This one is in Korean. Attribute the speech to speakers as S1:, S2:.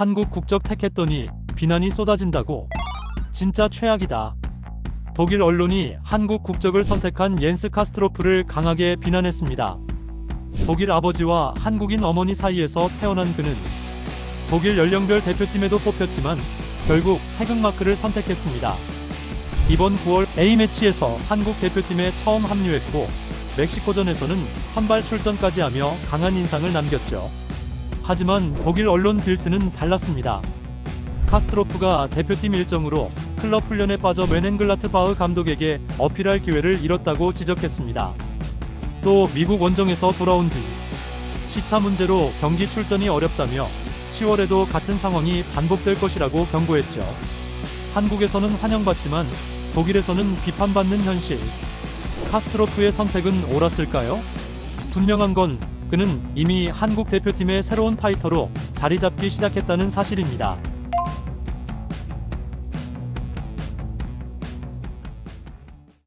S1: 한국 국적 택했더니 비난이 쏟아진다고. 진짜 최악이다. 독일 언론이 한국 국적을 선택한 옌스 카스트로프를 강하게 비난했습니다. 독일 아버지와 한국인 어머니 사이에서 태어난 그는 독일 연령별 대표팀에도 뽑혔지만 결국 태극마크를 선택했습니다. 이번 9월 A매치에서 한국 대표팀에 처음 합류했고 멕시코전에서는 선발 출전까지 하며 강한 인상을 남겼죠. 하지만 독일 언론 빌트는 달랐습니다. 카스트로프가 대표팀 일정으로 클럽 훈련에 빠져 멘헨글라트바흐 감독에게 어필할 기회를 잃었다고 지적했습니다. 또 미국 원정에서 돌아온 뒤 시차 문제로 경기 출전이 어렵다며 10월에도 같은 상황이 반복될 것이라고 경고했죠. 한국에서는 환영받지만 독일에서는 비판받는 현실. 카스트로프의 선택은 옳았을까요? 분명한 건 그는 이미 한국 대표팀의 새로운 파이터로 자리 잡기 시작했다는 사실입니다.